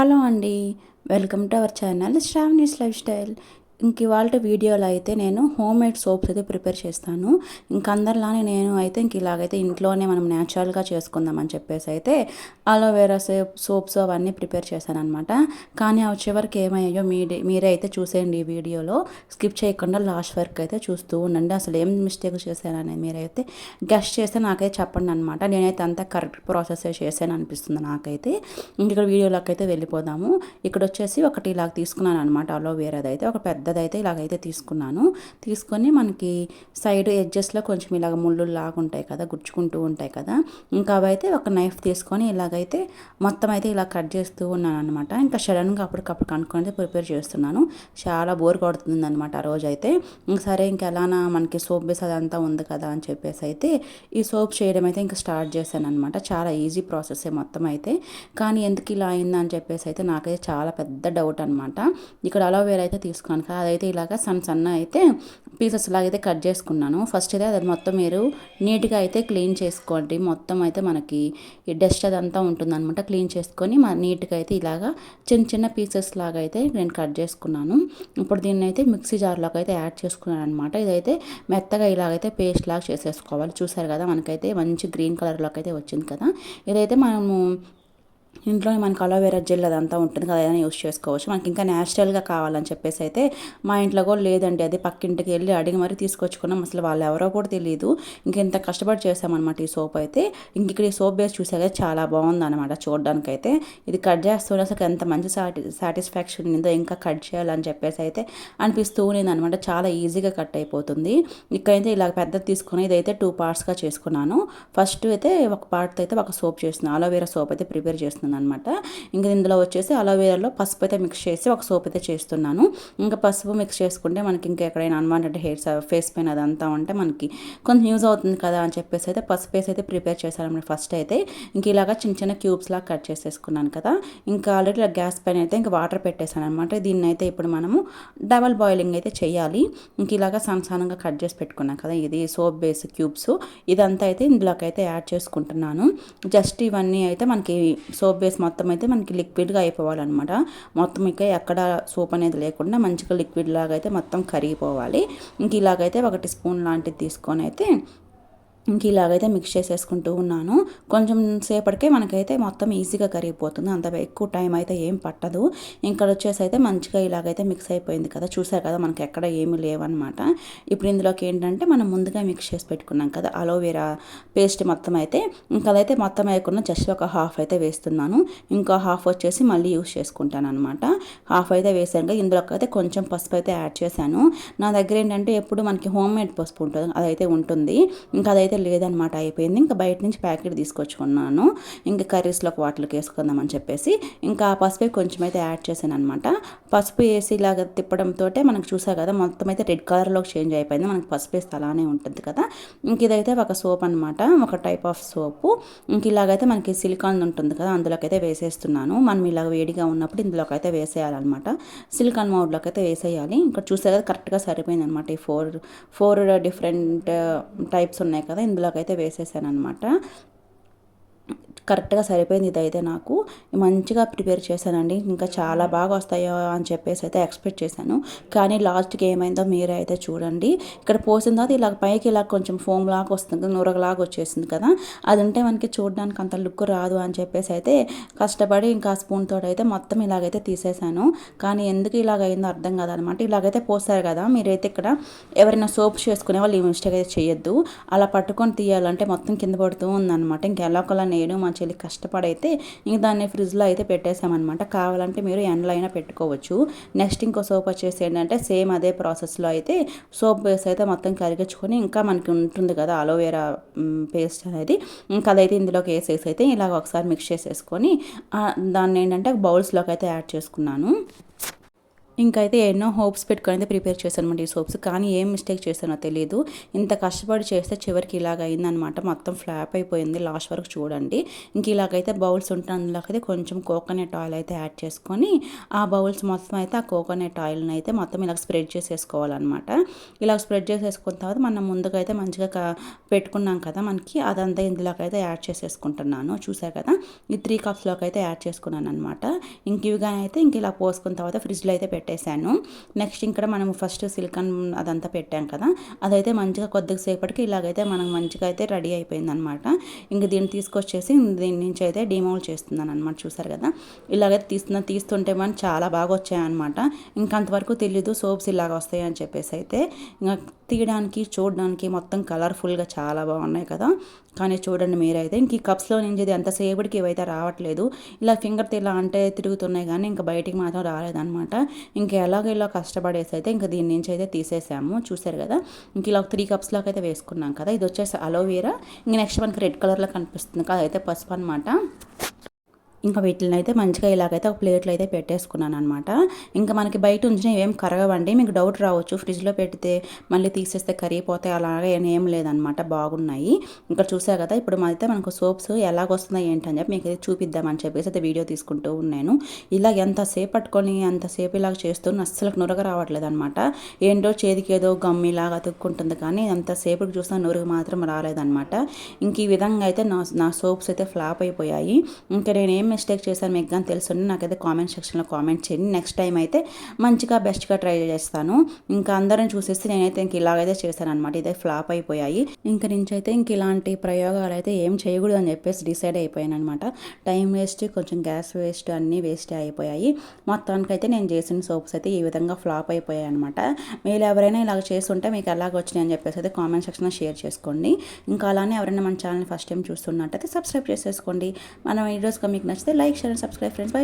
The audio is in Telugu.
హలో అండి welcome to our channel Sravani's lifestyle. ఇంక ఇవాళ వీడియోలో అయితే నేను హోమ్ మేడ్ సోప్స్ అయితే ప్రిపేర్ చేస్తాను. ఇంక అందరిలానే నేను అయితే ఇంక ఇలాగైతే ఇంట్లోనే మనం న్యాచురల్గా చేసుకుందామని చెప్పేసి అయితే అలోవేరా సోప్స్ అవన్నీ ప్రిపేర్ చేశాను అనమాట కానీ అవి చివరికి ఏమయ్యాయో మీ మీరే అయితే చూసేయండి ఈ వీడియోలో. స్కిప్ చేయకుండా లాస్ట్ వరకు అయితే చూస్తూ ఉండండి. అసలు ఏం మిస్టేక్ చేశాననేది మీరైతే గెస్ట్ చేస్తే నాకైతే చెప్పండి అనమాట నేనైతే అంతా కరెక్ట్ ప్రాసెస్ చేశాను అనిపిస్తుంది నాకైతే. ఇంక ఇక్కడ వీడియోలోకి అయితే వెళ్ళిపోదాము. ఇక్కడ వచ్చేసి ఒకటి ఇలాగ తీసుకున్నాను అనమాట అలోవేరాది అయితే. ఒక పెద్ద పెద్దదైతే ఇలాగైతే తీసుకున్నాను. తీసుకొని మనకి సైడ్ ఎడ్జెస్లో కొంచెం ఇలాగ ముళ్ళు లాగుంటాయి కదా గుచ్చుకుంటూ ఉంటాయి కదా ఇంకా అవైతే ఒక నైఫ్ తీసుకొని ఇలాగైతే మొత్తం అయితే ఇలా కట్ చేస్తూ ఉన్నాను అనమాట ఇంకా సడన్గా అప్పటికప్పుడు కనుక్కొని ప్రిపేర్ చేస్తున్నాను. చాలా బోర్ కొడుతుంది అనమాట ఆ రోజు అయితే సరే ఇంకెలానా మనకి సోప్ బేస్ అదంతా ఉంది కదా అని చెప్పేసి అయితే ఈ సోప్ చేయడం అయితే ఇంకా స్టార్ట్ చేశాను అనమాట చాలా ఈజీ ప్రాసెస్ మొత్తం అయితే కానీ ఎందుకు ఇలా అయిందని చెప్పేసి అయితే నాకైతే చాలా పెద్ద డౌట్ అనమాట ఇక్కడ అలోవేరా అయితే తీసుకున్నాను. అదైతే ఇలాగ సన్న సన్న అయితే పీసెస్ లాగైతే కట్ చేసుకున్నాను. ఫస్ట్ అయితే అది మొత్తం మీరు నీట్గా అయితే క్లీన్ చేసుకోండి. మొత్తం అయితే మనకి ఈ డస్ట్ అదంతా ఉంటుందన్నమాట. క్లీన్ చేసుకొని నీట్గా అయితే ఇలాగా చిన్న చిన్న పీసెస్ లాగా అయితే నేను కట్ చేసుకున్నాను. ఇప్పుడు దీన్ని అయితే మిక్సీ జార్లోకి అయితే యాడ్ చేసుకున్నాను అనమాట ఇదైతే మెత్తగా ఇలాగైతే పేస్ట్ లాగా చేసేసుకోవాలి. చూసారు కదా మనకైతే మంచి గ్రీన్ కలర్లోకి అయితే వచ్చింది కదా. ఇదైతే మనము ఇంట్లో మనకు అలోవెరా జెల్ అదంతా ఉంటుంది కదా ఏదైనా యూస్ చేసుకోవచ్చు. మనకి ఇంకా న్యాచురల్గా కావాలని చెప్పేసి అయితే మా ఇంట్లో కూడా లేదండి. అది పక్కింటికి వెళ్ళి అడిగి మరీ తీసుకొచ్చుకున్నాం. అసలు వాళ్ళు ఎవరో కూడా తెలియదు ఇంకెంత కష్టపడి చేసామన్నమాట ఈ సోప్ అయితే. ఇంక ఇక్కడ ఈ సోప్ బేస్ చూసాక చాలా బాగుంది అనమాట ఇది కట్ చేస్తూనే అసలు ఎంత మంచి సాటి సాటిస్ఫాక్షన్ ఉందో ఇంకా కట్ చేయాలని చెప్పేసి అయితే అనిపిస్తూ అనమాట చాలా ఈజీగా కట్ అయిపోతుంది. ఇక్కడైతే ఇలా పెద్దది తీసుకుని ఇదైతే టూ పార్ట్స్గా చేసుకున్నాను. ఫస్ట్ అయితే ఒక పార్ట్ అయితే ఒక సోప్ చేస్తున్నాను అలోవేరా సోప్ అయితే ప్రిపేర్ చేస్తున్నాను చేస్తున్నాను అనమాట ఇంకా ఇందులో వచ్చేసి అలోవేరాలో పసుపు అయితే మిక్స్ చేసి ఒక సోప్ అయితే చేస్తున్నాను. ఇంకా పసుపు మిక్స్ చేసుకుంటే మనకి ఇంకా ఎక్కడైనా అన్వాంటెడ్ హెయిర్స్ ఫేస్ పైన అదంతా ఉంటే మనకి కొంచెం యూజ్ అవుతుంది కదా అని చెప్పేసి అయితే పసుపు వేసి అయితే ప్రిపేర్ చేశాను ఫస్ట్ అయితే. ఇంక ఇలాగా చిన్న చిన్న క్యూబ్స్ లాగా కట్ చేసేసుకున్నాను కదా. ఇంకా ఆల్రెడీ గ్యాస్ పైన అయితే ఇంకా వాటర్ పెట్టేశాను అనమాట దీన్ని అయితే ఇప్పుడు మనము డబల్ బాయిలింగ్ అయితే చేయాలి. ఇంక ఇలాగా సన్నసనంగా కట్ చేసి పెట్టుకున్నాం కదా. ఇది సోప్ బేస్ క్యూబ్స్ ఇదంతా అయితే ఇందులోకి అయితే యాడ్ చేసుకుంటున్నాను. జస్ట్ ఇవన్నీ అయితే మనకి సోప్ బేస్ మొత్తం అయితే మనకి లిక్విడ్గా అయిపోవాలన్నమాట. మొత్తం ఇక ఎక్కడ సూప్ అనేది లేకుండా మంచిగా లిక్విడ్ లాగా అయితే మొత్తం కరిగిపోవాలి. ఇంక ఇలాగైతే ఒకటి స్పూన్ లాంటిది తీసుకొని అయితే ఇంక ఇలాగైతే మిక్స్ చేసేసుకుంటూ ఉన్నాను. కొంచెం సేపటికే మనకైతే మొత్తం ఈజీగా కరిగిపోతుంది. అంత ఎక్కువ టైం అయితే ఏం పట్టదు. ఇంకా వచ్చేసి అయితే మంచిగా ఇలాగైతే మిక్స్ అయిపోయింది కదా. చూసారు కదా మనకి ఎక్కడ ఏమీ లేవన్నమాట. ఇప్పుడు ఇందులోకి ఏంటంటే మనం ముందుగా మిక్స్ చేసి పెట్టుకున్నాం కదా. అలోవెరా పేస్ట్ మొత్తం అయితే ఇంకా అదైతే మొత్తం వేయకుండా జస్ట్ ఒక హాఫ్ అయితే వేస్తున్నాను. ఇంకా హాఫ్ వచ్చేసి మళ్ళీ యూస్ చేసుకుంటాను అనమాట హాఫ్ అయితే వేసాను ఇందులోకి అయితే కొంచెం పసుపు అయితే యాడ్ చేశాను. నా దగ్గర ఏంటంటే ఎప్పుడు మనకి హోమ్ మేడ్ పసుపు ఉంటుంది. అదైతే ఉంటుంది. ఇంకా అదైతే అయితే లేదనమాట అయిపోయింది. ఇంకా బయట నుంచి ప్యాకెట్ తీసుకొచ్చుకున్నాను. ఇంకా కర్రీస్లోకి వాటిలోకి వేసుకుందామని చెప్పేసి ఇంకా ఆ పసుపు కొంచెం అయితే యాడ్ చేశాను అనమాట పసుపు వేసి ఇలాగ తిప్పడంతో మనకు చూసా కదా మొత్తం అయితే రెడ్ కలర్లోకి చేంజ్ అయిపోయింది. మనకి పసుపు వేస్తే అలానే ఉంటుంది కదా. ఇంక ఇదైతే ఒక సోప్ అనమాట ఒక టైప్ ఆఫ్ సోపు. ఇంక ఇలాగైతే మనకి సిలికాన్ ఉంటుంది కదా అందులోకి అయితే వేసేస్తున్నాను. మనం ఇలాగ వేడిగా ఉన్నప్పుడు ఇందులోకి అయితే వేసేయాలన్నమాట సిలికాన్ మౌడ్లోకి అయితే వేసేయాలి. ఇంకా చూసే కదా కరెక్ట్గా సరిపోయింది అనమాట ఈ ఫోర్ ఫోర్ డిఫరెంట్ టైప్స్ ఉన్నాయి కదా ఇందులోకి అయితే వేసేసాను అనమాట కరెక్ట్గా సరిపోయింది ఇదైతే నాకు. మంచిగా ప్రిపేర్ చేశానండి. ఇంకా చాలా బాగా వస్తాయో అని చెప్పేసి అయితే ఎక్స్పెక్ట్ చేశాను. కానీ లాస్ట్కి ఏమైందో మీరే అయితే చూడండి. ఇక్కడ పోసిన తర్వాత ఇలా పైకి ఇలా కొంచెం ఫోమ్ లాగా వస్తుంది నూరగలాగా వచ్చేసింది కదా. అది ఉంటే మనకి చూడడానికి అంత లుక్ రాదు అని చెప్పేసి అయితే కష్టపడి ఇంకా స్పూన్ అయితే మొత్తం ఇలాగైతే తీసేశాను. కానీ ఎందుకు ఇలాగైందో అర్థం కాదనమాట. ఇలాగైతే పోస్తారు కదా. మీరైతే ఇక్కడ ఎవరైనా సోప్ చేసుకునే వాళ్ళు ఈ మిస్టేక్ అయితే చేయొద్దు. అలా పట్టుకొని తీయాలంటే మొత్తం కింద పడుతూ ఉందన్నమాట ఇంకా ఎలా ఒకలా నేను మా చెల్లి కష్టపడైతే ఇంక దాన్ని ఫ్రిడ్జ్లో అయితే పెట్టేసామన్నమాట కావాలంటే మీరు ఎండలో అయినా పెట్టుకోవచ్చు. నెక్స్ట్ ఇంకో సోప్ వచ్చేసి ఏంటంటే సేమ్ అదే ప్రాసెస్లో అయితే సోప్ బేస్ అయితే మొత్తం కరిగించుకొని ఇంకా మనకి ఉంటుంది కదా అలోవేరా పేస్ట్ అనేది. ఇంకా అదైతే ఇందులోకి వేసేసి అయితే ఇలాగ ఒకసారి మిక్స్ చేసేసుకొని దాన్ని ఏంటంటే బౌల్స్లోకి అయితే యాడ్ చేసుకున్నాను. ఇంకైతే ఎన్నో హోప్స్ పెట్టుకొని అయితే ప్రిపేర్ చేశాను అనమాట ఈ సోప్స్. కానీ ఏం మిస్టేక్ చేశానో తెలియదు ఇంత కష్టపడి చేస్తే చివరికి ఇలాగ అయిందనమాట మొత్తం ఫ్లాప్ అయిపోయింది లాస్ట్ వరకు చూడండి. ఇంక ఇలాగైతే బౌల్స్ ఉంటే అందులోకైతే కొంచెం కోకోనట్ ఆయిల్ అయితే యాడ్ చేసుకొని ఆ బౌల్స్ మొత్తం అయితే ఆ కోకోనట్ ఆయిల్ని అయితే మొత్తం ఇలా స్ప్రెడ్ చేసేసుకోవాలన్నమాట. ఇలా స్ప్రెడ్ చేసేసుకున్న తర్వాత మనం ముందుగా అయితే మంచిగా పెట్టుకున్నాం కదా మనకి అదంతా ఇందులోకైతే యాడ్ చేసేసుకుంటున్నాను. చూసారు కదా? ఈ త్రీ కప్స్లోకి అయితే యాడ్ చేసుకున్నాను అనమాట ఇంక ఇవిగానే అయితే ఇంక ఇలా పోసుకున్న తర్వాత ఫ్రిడ్జ్లో అయితే పెట్టేశాను. నెక్స్ట్ ఇక్కడ మనం ఫస్ట్ సిలికాన్ అదంతా పెట్టాం కదా. అదైతే మంచిగా కొద్దిగా సేపటికి ఇలాగైతే మనం మంచిగా అయితే రెడీ అయిపోయింది అనమాట ఇంక దీన్ని తీసుకొచ్చేసి దీని నుంచి అయితే డిమౌల్ చేస్తున్నాను అనమాట చూసారు కదా? ఇలాగైతే తీస్తున్నా తీస్తుంటే మనం చాలా బాగా వచ్చాయన్నమాట. ఇంకంతవరకు తెలీదు సోప్స్ ఇలాగ వస్తాయి అని చెప్పేసి అయితే. ఇంకా తీయడానికి చూడడానికి మొత్తం కలర్ఫుల్గా చాలా బాగున్నాయి కదా. కానీ చూడండి మీరైతే ఇంక ఈ కప్స్లో నుంచి ఇది ఎంతసేపటికి ఇవైతే రావట్లేదు. ఇలా ఫింగర్తో ఇలా అంటే తిరుగుతున్నాయి కానీ ఇంకా బయటికి మాత్రం రాలేదనమాట ఇంక ఎలాగో ఇలా కష్టపడేసి అయితే ఇంకా దీని నుంచి అయితే తీసేసాము. చూసారు కదా? ఇంక ఇలా త్రీ కప్స్లోకి అయితే వేసుకున్నాం కదా. ఇది వచ్చేసి అలోవేరా ఇంక నెక్స్ట్ మనకి రెడ్ కలర్లో కనిపిస్తుంది కదా అయితే పసుపు అనమాట ఇంకా వీటిని అయితే మంచిగా ఇలాగైతే ఒక ప్లేట్లో అయితే పెట్టేసుకున్నాను అనమాట ఇంకా మనకి బయట ఉంచిన ఏం కరగవండి. మీకు డౌట్ రావచ్చు. ఫ్రిడ్జ్లో పెడితే మళ్ళీ తీసేస్తే కరిగిపోతాయి. అలాగే ఏం లేదనమాట బాగున్నాయి. ఇంకా చూసా కదా ఇప్పుడు అయితే మనకు సోప్స్ ఎలాగొస్తుందో ఏంటని చెప్పి మీకు చూపిద్దామని చెప్పేసి అయితే వీడియో తీసుకుంటూ ఉన్నాను. ఇలా ఎంతసేపు పట్టుకొని అంతసేపు ఇలాగ చేస్తూ అస్సలు నురగ రావట్లేదు అనమాట ఏంటో చేతికి ఏదో గమ్మిలాగా అతుక్కుంటుంది కానీ ఎంతసేపుకి చూసినా నురుగు మాత్రం రాలేదనమాట ఇంక ఈ విధంగా అయితే నా నా సోప్స్ అయితే ఫ్లాప్ అయిపోయాయి. ఇంకా నేనేం మిస్టేక్ చేశాను మీకు కానీ తెలుసుండి. నాకైతే కామెంట్ సెక్షన్లో కామెంట్ చేయండి. నెక్స్ట్ టైం అయితే మంచిగా బెస్ట్గా ట్రై చేస్తాను. ఇంకా అందరం చూసేసి నేనైతే ఇంక ఇలాగైతే చేశాను అనమాట ఇదే ఫ్లాప్ అయిపోయాయి. ఇంక నుంచి అయితే ఇంక ఇలాంటి ప్రయోగాలు అయితే ఏం చేయకూడదు అని చెప్పేసి డిసైడ్ అయిపోయాను అనమాట టైం వేస్ట్ కొంచెం గ్యాస్ వేస్ట్ అన్నీ వేస్ట్ అయిపోయాయి. మొత్తానికైతే నేను చేసిన సోప్స్ అయితే ఈ విధంగా ఫ్లాప్ అయిపోయాయి అనమాట మీరు ఎవరైనా ఇలాగ చేస్తుంటే మీకు ఎలాగ వచ్చినాయి అని చెప్పేసి అయితే కామెంట్ సెక్షన్లో షేర్ చేసుకోండి. ఇంకా అలానే ఎవరైనా మన ఛానల్ ఫస్ట్ టైం చూస్తున్నట్టయితే సబ్స్క్రైబ్ చేసేసుకోండి. మన వీడియోస్గా మీకు నచ్చితే like share and subscribe friends bye